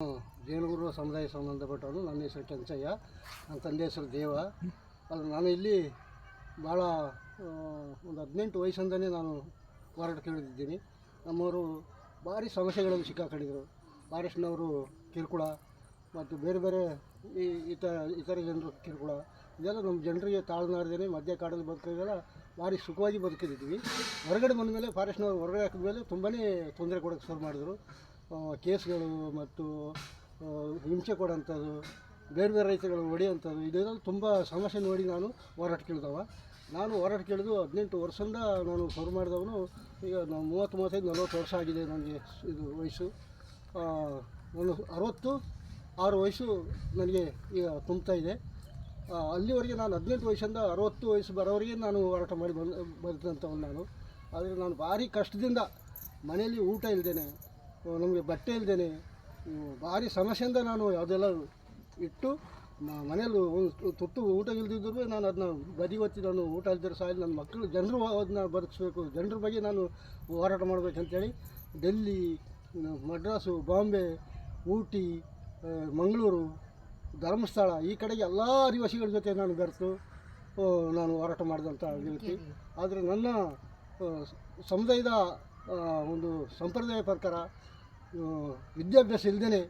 ಜೇನುಗುರು ಸಮುದಾಯ ಸಂಬಂಧಪಟ್ಟವನು ನನ್ನ ಹೆಸರು ಕೆಂಚಯ್ಯ, ನನ್ನ ತಂದೆ ಹೆಸರು ದೇವ. ಅದು ನಾನು ಇಲ್ಲಿ ಭಾಳ ಒಂದು ಹದಿನೆಂಟು ವಯಸ್ಸಿಂದನೇ ನಾನು ಹೋರಾಟ ಕೇಳಿದ್ದೀನಿ ನಮ್ಮವರು ಭಾರಿ ಸಮಸ್ಯೆಗಳಲ್ಲಿ ಸಿಕ್ಕಾಕೊಂಡಿದ್ದರು. ಫಾರೆಸ್ಟ್ನವರು ಕಿರುಕುಳ ಮತ್ತು ಬೇರೆ ಬೇರೆ ಈ ಇತ, ಇತರ ಜನರು ಕಿರುಕುಳ. ಇದೆಲ್ಲ ನಮ್ಮ ಜನರಿಗೆ ತಾಳ್ನಾರ್ದೇನೆ ಮಧ್ಯ ಕಾಡಲ್ಲಿ ಬದುಕಿಗೆಲ್ಲ ಭಾರಿ ಸುಖವಾಗಿ ಬದುಕಿದ್ದೀವಿ ಹೊರಗಡೆ ಬಂದ ಮೇಲೆ ಫಾರೆಸ್ಟ್ನವರು ಹೊರಗಡೆ ಹಾಕಿದ ಮೇಲೆ ತುಂಬಾ ತೊಂದರೆ ಕೊಡೋಕ್ಕೆ ಶುರು ಮಾಡಿದ್ರು. ಕೇಸ್ಗಳು ಮತ್ತು ಹಿಂಸೆ ಕೊಡೋಂಥದ್ದು, ಬೇರೆ ಬೇರೆ ರೈತಗಳು ಹೊಡೆಯೋಂಥದ್ದು ಇದೆಲ್ಲ ತುಂಬ ಸಮಸ್ಯೆ ನೋಡಿ ನಾನು ಹೋರಾಟ ಕೇಳಿದವ. ನಾನು ಹೋರಾಟ ಕೇಳಿದು ಹದಿನೆಂಟು ವರ್ಷದಿಂದ ನಾನು ಶುರು ಮಾಡಿದವನು, ಈಗ ನಾನು ಮೂವತ್ತು, ಮೂವತ್ತೈದು, ನಲ್ವತ್ತು ವರ್ಷ ಆಗಿದೆ ನನಗೆ ಇದು ವಯಸ್ಸು. ನಾನು ಅರವತ್ತು, ಆರು ವಯಸ್ಸು ನನಗೆ ಈಗ ತುಂಬ್ತಾ ಇದೆ. ಅಲ್ಲಿವರೆಗೆ ನಾನು ಹದಿನೆಂಟು ವಯಸ್ಸಿಂದ ಅರವತ್ತು ವಯಸ್ಸು ಬರೋವರೆಗೆ ನಾನು ಹೋರಾಟ ಮಾಡಿ ಬಂದು, ಬಂದಂಥವನು ನಾನು. ಆದರೆ ನಾನು ಭಾರಿ ಕಷ್ಟದಿಂದ ಮನೆಯಲ್ಲಿ ಊಟ ಇಲ್ದೇನೆ ನಮಗೆ ಬಟ್ಟೆ ಇಲ್ದೇ ಭಾರಿ ಸಮಸ್ಯೆಯಿಂದ ನಾನು ಯಾವುದೆಲ್ಲ ಇಟ್ಟು ಮನೇಲಿ ಮನೆಯಲ್ಲಿ ಒಂದು ತುತ್ತು ಊಟ ಇಲ್ದಿದ್ರು ನಾನು ಅದನ್ನ ಬದಿ ಒತ್ತಿ ನಾನು ಊಟ ಇಲ್ದಿರೋ ಸಾಯಿಲ್. ನನ್ನ ಮಕ್ಕಳು ಜನರು ಅದನ್ನ ಬದುಕಿಸ್ಬೇಕು. ಜನರ ಬಗ್ಗೆ ನಾನು ಹೋರಾಟ ಮಾಡಬೇಕಂತೇಳಿ ಡೆಲ್ಲಿ ಮಡ್ರಾಸು ಬಾಂಬೆ ಊಟಿ ಮಂಗಳೂರು ಧರ್ಮಸ್ಥಳ ಈ ಕಡೆಗೆ ಎಲ್ಲ ಆದಿವಾಸಿಗಳ ಜೊತೆ ನಾನು ಬೆರೆತು ನಾನು ಹೋರಾಟ ಮಾಡಿದಂಥ ವ್ಯಕ್ತಿ ಆದರೆ ನನ್ನ ಸಮುದಾಯದ ಒಂದು ಸಂಪ್ರದಾಯ ಪ್ರಕಾರ ವಿದ್ಯಾಭ್ಯಾಸ ಇಲ್ಲದೇ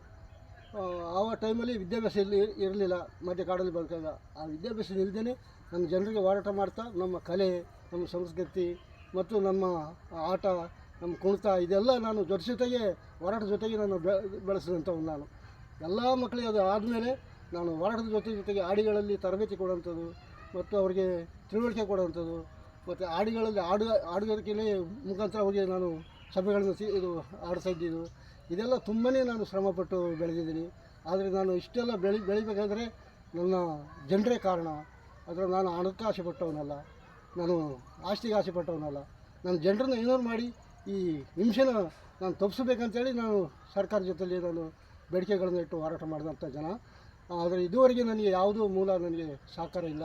ಆ ಟೈಮಲ್ಲಿ ವಿದ್ಯಾಭ್ಯಾಸ ಇಲ್ಲಿ ಇರಲಿಲ್ಲ ಮಧ್ಯ ಕಾಡಲ್ಲಿ ಬದುಕಾಗ ಆ ವಿದ್ಯಾಭ್ಯಾಸ ಇಲ್ಲದೇ ನಮ್ಮ ಜನರಿಗೆ ಹೋರಾಟ ಮಾಡ್ತಾ, ನಮ್ಮ ಕಲೆ, ನಮ್ಮ ಸಂಸ್ಕೃತಿ ಮತ್ತು ನಮ್ಮ ಆಟ, ನಮ್ಮ ಕುಣಿತ, ಇದೆಲ್ಲ ನಾನು ಜೊತೆ ಜೊತೆಗೆ, ಹೋರಾಟದ ಜೊತೆಗೆ ನಾನು ಬೆಳೆಸಿದಂಥವ್ನು ನಾನು. ಎಲ್ಲ ಮಕ್ಕಳಿಗೆ ಅದು ಆದಮೇಲೆ ನಾನು ಹೋರಾಟದ ಜೊತೆ ಜೊತೆಗೆ ಹಾಡಿಗಳಲ್ಲಿ ತರಬೇತಿ ಕೊಡುವಂಥದ್ದು ಮತ್ತು ಅವರಿಗೆ ತಿಳುವಳಿಕೆ ಕೊಡುವಂಥದ್ದು ಮತ್ತು ಹಾಡುಗಳಲ್ಲಿ ಹಾಡು ಹಾಡುಗಾರಿಕೆಯಲ್ಲಿ ಮುಖಾಂತರ ಹೋಗಿ ನಾನು ಸಭೆಗಳನ್ನು ಸಿ- ಇದು ಆಡಿಸ್ತಾ ಇದ್ದಿದ್ದು ಇದೆಲ್ಲ ತುಂಬಾ ನಾನು ಶ್ರಮಪಟ್ಟು ಬೆಳೆದಿದ್ದೀನಿ. ಆದರೆ ನಾನು ಇಷ್ಟೆಲ್ಲ ಬೆಳಿ ಬೆಳಿಬೇಕಾದ್ರೆ ನನ್ನ ಜನರೇ ಕಾರಣ. ಆದರೆ ನಾನು ಹಣಕ್ಕೆ ಆಸೆ ಪಟ್ಟವನಲ್ಲ ನಾನು ಆಸ್ತಿಗೆ ಆಸೆ ಪಟ್ಟವನಲ್ಲ ನನ್ನ ಜನರನ್ನು ಏನಾದ್ರು ಮಾಡಿ ಈ ಹಿಂಸೆನ ನಾನು ತಪ್ಪಿಸ್ಬೇಕಂತೇಳಿ ನಾನು ಸರ್ಕಾರ ಜೊತೆಲಿ ನಾನು ಬೇಡಿಕೆಗಳನ್ನು ಇಟ್ಟು ಹೋರಾಟ ಮಾಡಿದಂಥ ಜನ. ಆದರೆ ಇದುವರೆಗೆ ನನಗೆ ಯಾವುದೂ ಮೂಲ ನನಗೆ ಸಹಕಾರ ಇಲ್ಲ.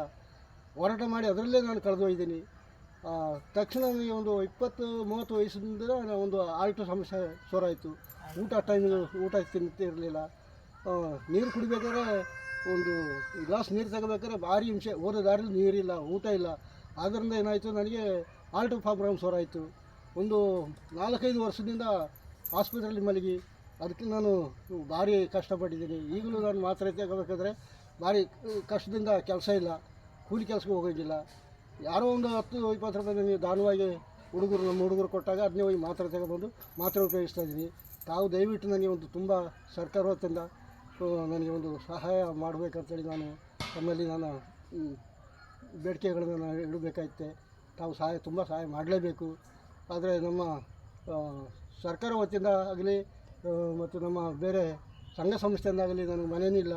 ಹೋರಾಟ ಮಾಡಿ ಅದರಲ್ಲೇ ನಾನು ಕಳೆದೊಯ್ದೀನಿ ತಕ್ಷಣ ನನಗೆ ಒಂದು ಇಪ್ಪತ್ತು, ಮೂವತ್ತು ವಯಸ್ಸಿಂದ ಒಂದು ಆಲ್ಟು ಸಮಸ್ಯೆ ಶುರುವಾಯಿತು. ಊಟ ಟೈಮ್ ಊಟ ತಿಂತಿರಲಿಲ್ಲ ನೀರು ಕುಡಿಬೇಕಾದ್ರೆ ಒಂದು ಗ್ಲಾಸ್ ನೀರು ತಗೋಬೇಕಾದ್ರೆ ಭಾರಿ ಹಿಂಸೆ. ಓದೋ ದಾರಿಲಿ ನೀರಿಲ್ಲ, ಊಟ ಇಲ್ಲ. ಆದ್ದರಿಂದ ಏನಾಯಿತು? ನನಗೆ ಆಲ್ಟು ಪ್ರಾಬ್ಲಮ್ ಶುರುವಾಯಿತು. ಒಂದು ನಾಲ್ಕೈದು ವರ್ಷದಿಂದ ಆಸ್ಪತ್ರೆಯಲ್ಲಿ ಮಲಗಿ. ಅದಕ್ಕೆ ನಾನು ಭಾರಿ ಕಷ್ಟಪಟ್ಟಿದ್ದೀನಿ. ಈಗಲೂ ನಾನು ಮಾತ್ರೆ ತಗೋಬೇಕಾದ್ರೆ ಭಾರಿ ಕಷ್ಟದಿಂದ ಕೆಲಸ ಇಲ್ಲ. ಕೂಲಿ ಕೆಲಸಕ್ಕೆ ಹೋಗೋದಿಲ್ಲ ಯಾರೋ ಒಂದು ಹತ್ತು, ಇಪ್ಪತ್ತು ರೂಪಾಯಿ ನೀವು ದಾನವಾಗಿ ಹುಡುಗರು, ನಮ್ಮ ಹುಡುಗರು ಕೊಟ್ಟಾಗ ಅದನ್ನೇ ಹೋಗಿ ಮಾತ್ರೆ ತಗೊಬಂದು ಮಾತ್ರೆ ಉಪಯೋಗಿಸ್ತಾ ಇದ್ದೀನಿ. ತಾವು ದಯವಿಟ್ಟು ನನಗೆ ಒಂದು ತುಂಬ ಸರ್ಕಾರ ವತಿಯಿಂದ ನನಗೆ ಒಂದು ಸಹಾಯ ಮಾಡಬೇಕಂತೇಳಿ ನಾನು ತಮ್ಮಲ್ಲಿ ನಾನು ಬೇಡಿಕೆಗಳನ್ನು ನಾನು ಇಡಬೇಕಾಯ್ತೆ. ತಾವು ಸಹಾಯ, ತುಂಬ ಸಹಾಯ ಮಾಡಲೇಬೇಕು. ಆದರೆ ನಮ್ಮ ಸರ್ಕಾರ ವತಿಯಿಂದ ಆಗಲಿ ಮತ್ತು ನಮ್ಮ ಬೇರೆ ಸಂಘ ಸಂಸ್ಥೆಯಿಂದಾಗಲಿ ನನಗೆ ಮನೇನೂ ಇಲ್ಲ.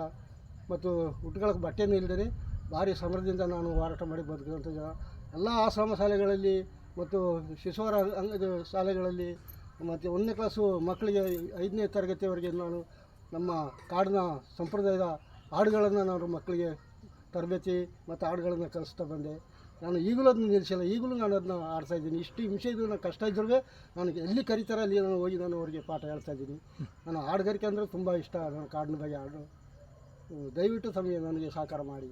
ಮತ್ತು ಉಟ್ಕೊಳ್ಳೋಕೆ ಬಟ್ಟೆನೂ ಇಲ್ಲದೇ ಭಾರಿ ಸಮರದಿಂದ ನಾನು ಹೋರಾಟ ಮಾಡಿ ಬದುಕಿದಂಥ ಜನ. ಎಲ್ಲ ಆಶ್ರಮ ಶಾಲೆಗಳಲ್ಲಿ ಮತ್ತು ಶಿಶುವರ ಅಂಗದ ಶಾಲೆಗಳಲ್ಲಿ ಮತ್ತು ಒಂದನೇ ಕ್ಲಾಸು ಮಕ್ಕಳಿಗೆ ಐದನೇ ತರಗತಿಯವರೆಗೆ ನಾನು ನಮ್ಮ ಕಾಡಿನ ಸಂಪ್ರದಾಯದ ಹಾಡುಗಳನ್ನು ನಾನು ಮಕ್ಕಳಿಗೆ ತರಬೇತಿ ಮತ್ತು ಹಾಡುಗಳನ್ನು ಕಲಿಸ್ತಾ ಬಂದೆ. ನಾನು ಈಗಲೂ ಅದನ್ನ ನಿಲ್ಲಿಸಿಲ್ಲ. ಈಗಲೂ ನಾನು ಅದನ್ನ ಆಡ್ತಾ ಇದ್ದೀನಿ. ಇಷ್ಟು ಹಿಂಸೆ ಇದು ನಾನು ಕಷ್ಟ ಇದ್ರೂ ನನಗೆ ಎಲ್ಲಿ ಕರೀತಾರೆ ಅಲ್ಲಿ ನಾನು ಹೋಗಿ ನಾನು ಅವರಿಗೆ ಪಾಠ ಹೇಳ್ತಾ ಇದ್ದೀನಿ. ನಾನು ಹಾಡುಗಾರಿಕೆ ಅಂದರೆ ತುಂಬ ಇಷ್ಟ. ನನ್ನ ಕಾಡಿನ ಬಗ್ಗೆ ಹಾಡು ದಯವಿಟ್ಟು ತಮಗೆ ನನಗೆ ಸಹಕಾರ ಮಾಡಿ.